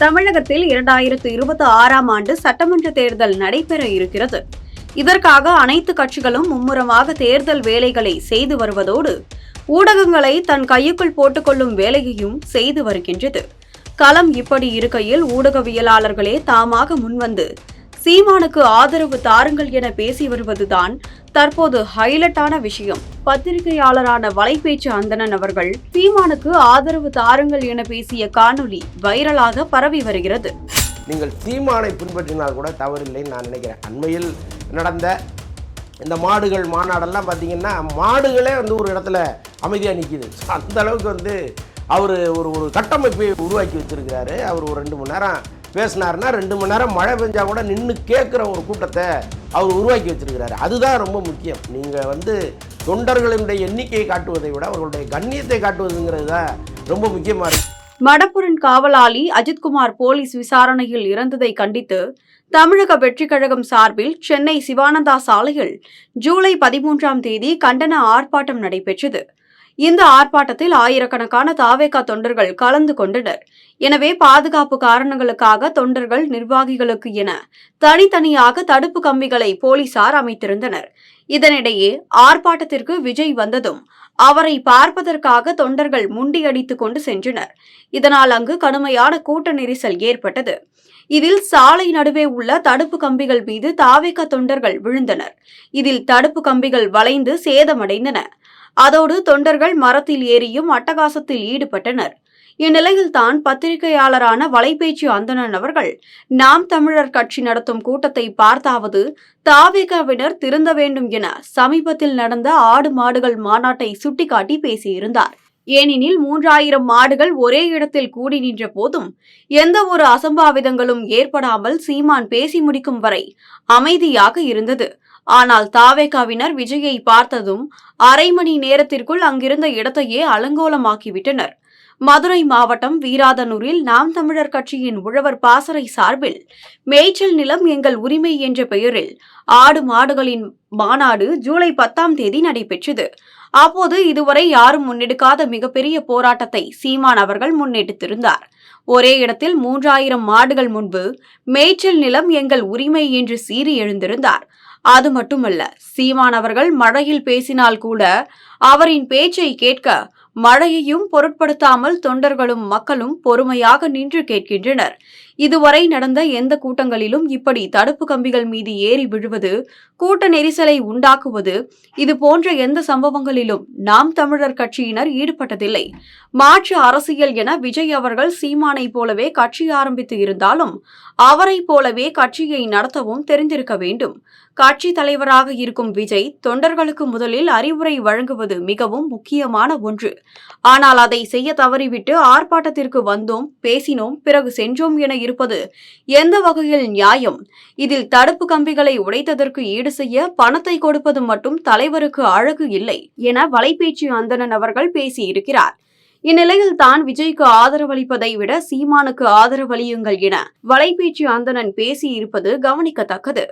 தமிழகத்தில் இரண்டாயிரத்து இருபத்தி ஆறாம் ஆண்டு சட்டமன்ற தேர்தல் நடைபெற இருக்கிறது. இதற்காக அனைத்து கட்சிகளும் மும்முரமாக தேர்தல் வேலைகளை செய்து வருவதோடு ஊடகங்களை தன் கையுக்குள் போட்டுக்கொள்ளும் வேலையையும் செய்து வருகின்றது. களம் இப்படி இருக்கையில் ஊடகவியலாளர்களே தாமாக முன்வந்து சீமானுக்கு ஆதரவு தாருங்கள் என பேசி வருவதுதான் தற்போது ஹைலைட்டான விஷயம். பத்திரிகையாளரான வலைபேச்சு அந்தணன் அவர்கள் சீமானுக்கு ஆதரவு தாருங்கள் என பேசிய காணொளி வைரலாக பரவி வருகிறது. நீங்கள் சீமானை பின்பற்றினால் கூட தவறில்லைன்னு நான் நினைக்கிறேன். அண்மையில் நடந்த இந்த மாடுகள் மாநாடெல்லாம் பார்த்தீங்கன்னா மாடுகளே வந்து ஒரு இடத்துல அமைதியாக நிற்கிது அந்த அளவுக்கு வந்து அவர் ஒரு ஒரு கட்டமைப்பை உருவாக்கி வச்சிருக்கிறாரு. அவர் ஒரு ரெண்டு மணி நேரம் பேசினார்னா ரெண்டு மணி நேரம் மழை பெஞ்சால் கூட நின்று கேட்குற ஒரு கூட்டத்தை அவர் உருவாக்கி வச்சிருக்கிறாரு. அதுதான் ரொம்ப முக்கியம். நீங்கள் வந்து தொண்டர்களினுடைய எண்ணிக்கையை காட்டுவதை விட அவர்களுடைய கண்ணியத்தை காட்டுவதுங்கிறது தான் ரொம்ப முக்கியமாக இருக்கு. மடப்புரின் காவலாளி அஜித்குமார் போலீஸ் விசாரணையில் இறந்ததை கண்டித்து தமிழக வெற்றிக் கழகம் சார்பில் சென்னை சிவானந்தா சாலையில் ஜூலை பதிமூன்றாம் தேதி கண்டன ஆர்ப்பாட்டம் நடைபெற்றது. இந்த ஆர்ப்பாட்டத்தில் ஆயிரக்கணக்கான தாவேகா தொண்டர்கள் கலந்து கொண்டனர். எனவே பாதுகாப்பு காரணங்களுக்காக தொண்டர்கள் நிர்வாகிகளுக்கு என தனித்தனியாக தடுப்பு கம்பிகளை போலீசார் அமைத்திருந்தனர். இதனிடையே ஆர்ப்பாட்டத்திற்கு விஜய் வந்ததும் அவரை பார்ப்பதற்காக தொண்டர்கள் முண்டியடித்துக் கொண்டு சென்றனர். இதனால் அங்கு கடுமையான கூட்ட நெரிசல் ஏற்பட்டது. இதில் சாலை நடுவே உள்ள தடுப்பு கம்பிகள் மீது தாவேக தொண்டர்கள் விழுந்தனர். இதில் தடுப்பு கம்பிகள் வளைந்து சேதமடைந்தன. அதோடு தொண்டர்கள் மரத்தில் ஏறியும் அட்டகாசத்தில் ஈடுபட்டனர். இந்நிலையில் தான் பத்திரிகையாளரான வலைபேச்சு அந்தணன் அவர்கள் நாம் தமிழர் கட்சி நடத்தும் கூட்டத்தை பார்த்தாவது தாவேகாவினர் திருந்த வேண்டும் என சமீபத்தில் நடந்த ஆடு மாடுகள் மாநாட்டை சுட்டிக்காட்டி பேசியிருந்தார். ஏனெனில் மூன்றாயிரம் மாடுகள் ஒரே இடத்தில் கூடி நின்ற போதும் எந்த ஒரு அசம்பாவிதங்களும் ஏற்படாமல் சீமான் பேசி முடிக்கும் வரை அமைதியாக இருந்தது. ஆனால் தாவேகாவினர் விஜயை பார்த்ததும் அரை மணி நேரத்திற்குள் அங்கிருந்த இடத்தையே அலங்கோலமாக்கிவிட்டனர். மதுரை மாவட்டம் வீராதனூரில் நாம் தமிழர் கட்சியின் உழவர் பாசறை சார்பில் மேய்ச்சல் நிலம் எங்கள் உரிமை என்ற பெயரில் ஆடு மாடுகளின் மாநாடு ஜூலை பத்தாம் தேதி நடைபெற்றது. அப்போது இதுவரை யாரும் முன்னெடுக்காத மிகப்பெரிய போராட்டத்தை சீமான் அவர்கள் முன்னெடுத்திருந்தார். ஒரே இடத்தில் மூன்றாயிரம் மாடுகள் முன்பு மேய்ச்சல் நிலம் எங்கள் உரிமை என்று சீறி எழுந்திருந்தார். அது மட்டுமல்ல சீமான் அவர்கள் மழையில் பேசினால் கூட அவரின் பேச்சை கேட்க மழையையும் பொருட்படுத்தாமல் தொண்டர்களும் மக்களும் பொறுமையாக நின்று கேட்கின்றனர். இதுவரை நடந்த எந்த கூட்டங்களிலும் இப்படி தடுப்பு கம்பிகள் மீது ஏறி விழுவது கூட்ட நெரிசலை உண்டாக்குவது இது போன்ற எந்த சம்பவங்களிலும் நாம் தமிழர் கட்சியினர் ஈடுபட்டதில்லை. மாற்று அரசியல் என விஜய் அவர்கள் சீமானை போலவே கட்சி ஆரம்பித்து இருந்தாலும் அவரைப் போலவே கட்சியை நடத்தவும் தெரிந்திருக்க வேண்டும். கட்சி தலைவராக இருக்கும் விஜய் தொண்டர்களுக்கு முதலில் அறிவுரை வழங்குவது மிகவும் முக்கியமான ஒன்று. ஆனால் அதை செய்ய தவறிவிட்டு ஆர்ப்பாட்டத்திற்கு வந்தோம் பேசினோம் பிறகு சென்றோம் என இருப்பது எந்த வகையில் நியாயம்? இதில் தடுப்பு கம்பிகளை உடைத்ததற்கு ஈடு செய்ய பணத்தை கொடுப்பது மட்டும் தலைவருக்கு அழகு இல்லை என வலைபேச்சு அந்தணன் அவர்கள் பேசியிருக்கிறார். இந்நிலையில் தான் விஜய்க்கு ஆதரவளிப்பதை விட சீமானுக்கு ஆதரவளியுங்கள் என வலைபேச்சு அந்தணன் பேசியிருப்பது கவனிக்கத்தக்கது.